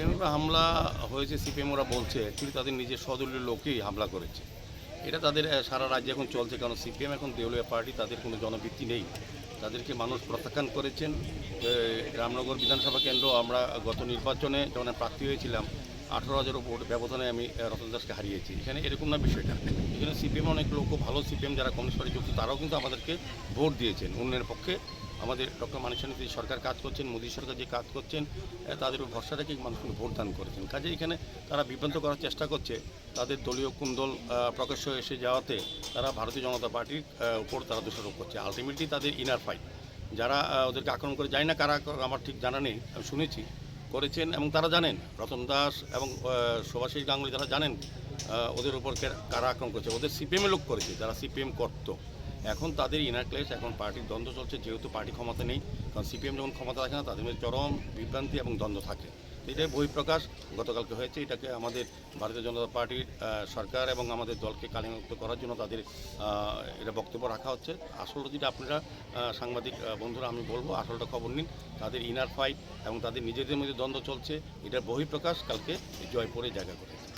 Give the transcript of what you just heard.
CPM হামলা হয়েছে, CPM ওরা বলছে অ্যাকচুয়ালি তাদের নিজের সদলীয় লোকেই হামলা করেছে। এটা তাদের সারা রাজ্যে এখন চলছে, কারণ সিপিএম এখন দেউলিয়া পার্টি, তাদের কোনো জনভিত্তি নেই। তাদেরকে মানুষ প্রত্যাখ্যান করেছেন। রামনগর বিধানসভা কেন্দ্র, আমরা গত নির্বাচনে যখন প্রার্থী হয়েছিলাম, আঠারো হাজার ভোট ব্যবধানে আমি রতন দাসকে হারিয়েছি। এখানে এরকম না বিষয়টা। এখানে সিপিএম অনেক লোক, ভালো সিপিএম যারা কমিউনিস্ট পার্টি যুক্ত তারাও কিন্তু আমাদেরকে ভোট দিয়েছেন। উন্নয়নের পক্ষে আমাদের ডক্টর যে সরকার কাজ করছেন, মোদী সরকার যে কাজ করছেন তাদের ভরসা রেখে মানুষকে ভোটদান করেছেন। কাজে এখানে তারা বিভ্রান্ত করার চেষ্টা করছে। তাদের দলীয় কুন্দল প্রকাশ্য এসে যাওয়াতে তারা ভারতীয় জনতা পার্টির উপর তারা দোষারোপ করছে। আলটিমেটলি তাদের ইনার ফাইট যারা ওদেরকে আক্রমণ করে যায় না কারা, আমার ঠিক জানা নেই, আমি শুনেছি। করেছেন এবং তারা জানেন, রতন দাস এবং সুভাষিস গাঙ্গুলি তারা জানেন ওদের উপর কারা আক্রমণ করেছে? ওদের সিপিএমে লোক করেছে, যারা সিপিএম করত। এখন তাদের ইনার ক্লেশ এখন পার্টির দ্বন্দ্ব চলছে, যেহেতু পার্টি ক্ষমতা নেই, কারণ সিপিএম যখন ক্ষমতা থাকে না, তাদের মধ্যে চরম বিভ্রান্তি এবং দ্বন্দ্ব থাকে। এটাই বহিঃপ্রকাশ গতকালকে হয়েছে। এটাকে আমাদের ভারতীয় জনতা পার্টির সরকার এবং আমাদের দলকে কালিমুক্ত করার জন্য তাদের এটা বক্তব্য রাখা হচ্ছে। আসল যদি আপনারা সাংবাদিক বন্ধুরা আমি বলব, আসলটা খবর নিন, তাদের ইনার ফাইট এবং তাদের নিজেদের মধ্যে দ্বন্দ্ব চলছে এটার বহিঃপ্রকাশ কালকে জয়পুরে জায়গা করেছে।